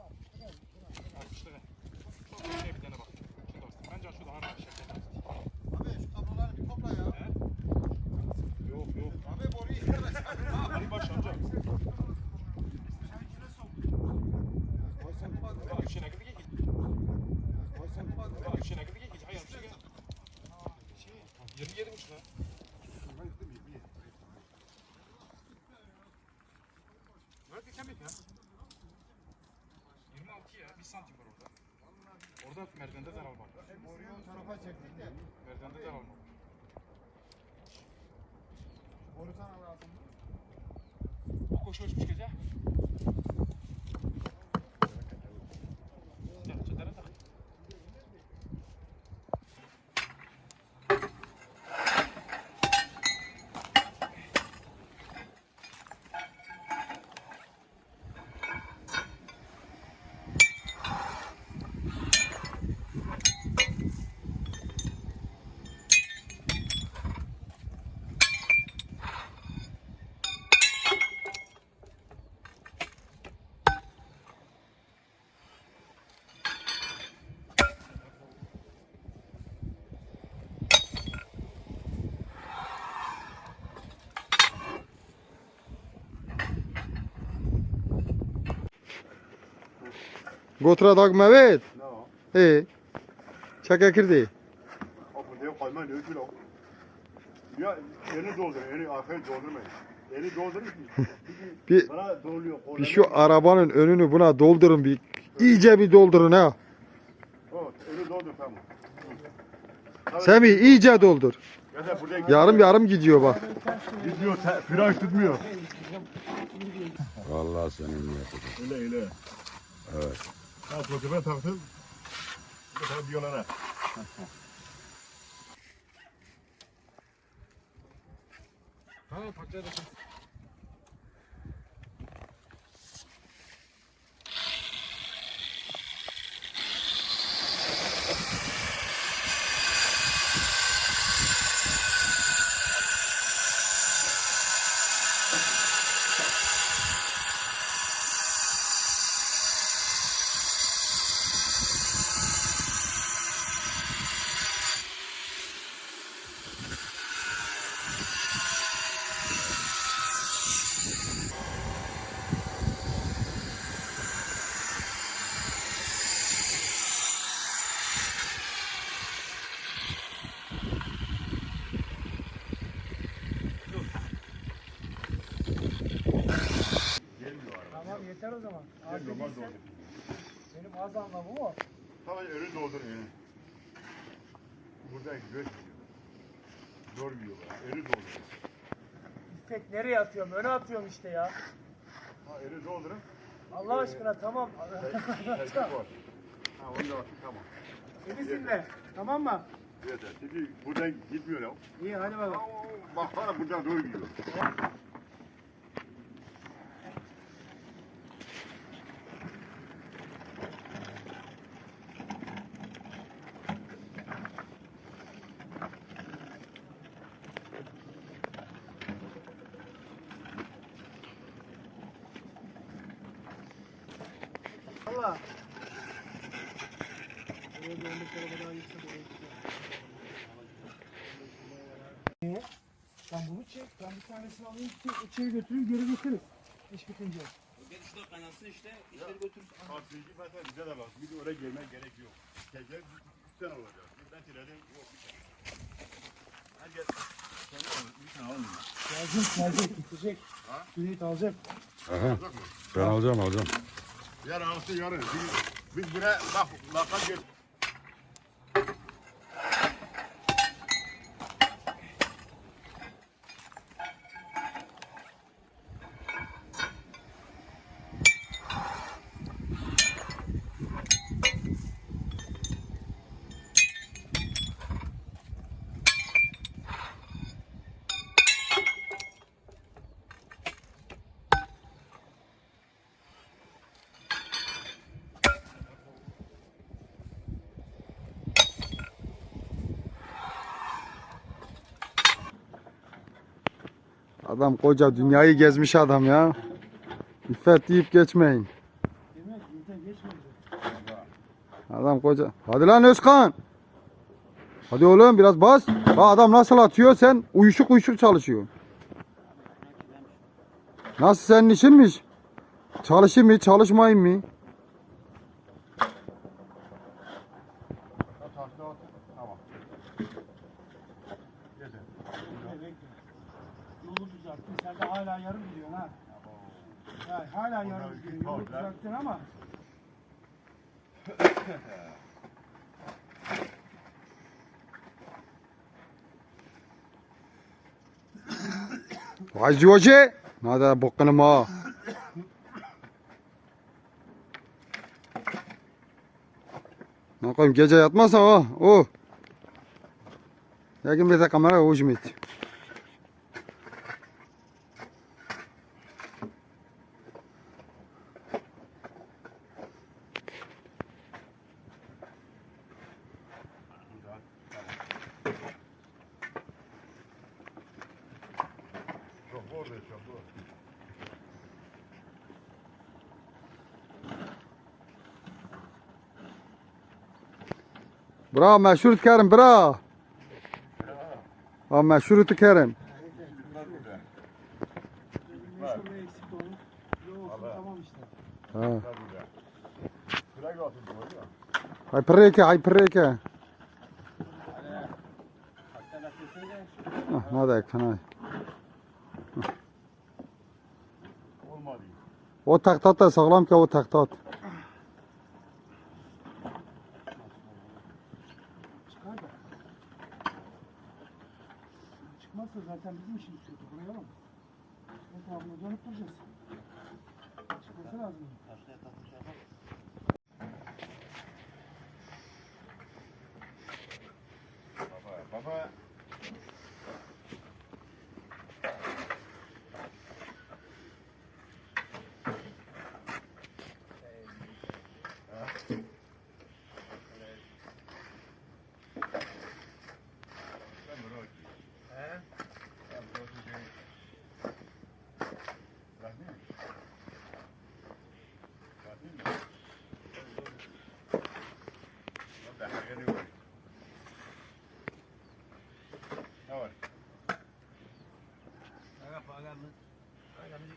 60 lira. Şuraya bir tane bak. Şu dostum. Bence şu daha rahat şekilde dostum. Abi şu kabloları bir topla ya. He? Yok yok. Abi boruyu yıkarlar. Ali baş amca. Bak içine gidi git. Bak içine gidi git. Hayır bir şey gel. Yeri yermiş lan. Nerede kemik ya? 26 ya. 1 santim var orada. Orada merdivende zarar var. Boruyu o tarafa çektik de. Merdivende zarar var. Boru sana lazım mı? O koşu uçmuş gece. Gotra dag Mehmet. Ne o? E. Çaka kirdi. O buraya koyman ne kilo? Ya eni doldur, eni arkayı doldurmayın. Eni doldurun ki. Bir- Bana doluyor. Bir şu arabanın önünü buna doldurun bir. İyice bir doldurun ha. O, eni doldur tamam. Semih iyice doldur. Ya da buraya Yarım yarım gidiyor bak. gidiyor, te- tutmuyor. Vallahi senin niyetin. Öyle öyle. Evet. Ha, fotoğrafa taktım. Bir tane diyorlara. Tamam parçaya yeter o zaman. Gel Az normal dediyse, doldur. benim az anlamım o. Tamam eni doldur eni. Burada göç yiyor. Zor yiyor. Eni doldur. İstek nereye atıyorum? Öne atıyorum işte ya. Ha eni doldurun. Allah aşkına tamam. Var. Ha onu da bakayım tamam. Beni dinle. Tamam mı? Yeter. Şimdi buradan gitmiyor ya. İyi hadi bakalım. Baksana buradan doğru gidiyor. Allah. Buraya bir onluk araba daha gitsin. buraya gitsin. Ee, Sen bunu çek. Ben bir tanesini alayım. içeri- içeri götüreyim. Geri getiririz. İş bitince. Karşıcı zaten bize de lazım. Bir de oraya gelmek gerek yok. Gece sen olacak. Ben tiredim yok bir tane. Hadi gel. Sen al, bir tane alın. Gelecek gelecek. Gidecek. Cüneyt alacak. Aha. Ben alacağım alacağım. Yarın alsın yarın. Biz, biz buraya bak lakam gel. Adam koca dünyayı gezmiş adam ya. İffet deyip geçmeyin. Adam koca. Hadi lan Özkan. Hadi oğlum biraz bas. Bak adam nasıl atıyor sen uyuşuk uyuşuk çalışıyor. Nasıl senin işinmiş? Çalışayım mı çalışmayayım mı? Tahta at. Tamam. Yeter. Bekle. Yolu düzelttin. Sen de hala yarım gidiyorsun ha. Ya, hala yarım gidiyorsun. Yolu düzelttin ama. Vay Hoca. Hadi bokunu ma. Ne koyayım gece yatmazsa o. O. Yakin bir de kamera ucum et. Eksik de olur. Yok olsun tamam işte. Ha. Doğru ya. Hyperreke hyperreke. Ah, ne fena. Olmadı. O taktat da sağlam ki o taktat. Da. Çıkmazsa zaten bizim işimiz kötü. Buraya bak. Etrafına dönüp duracağız. Çıkması lazım. Baba, Pagarlo. Pagarlo.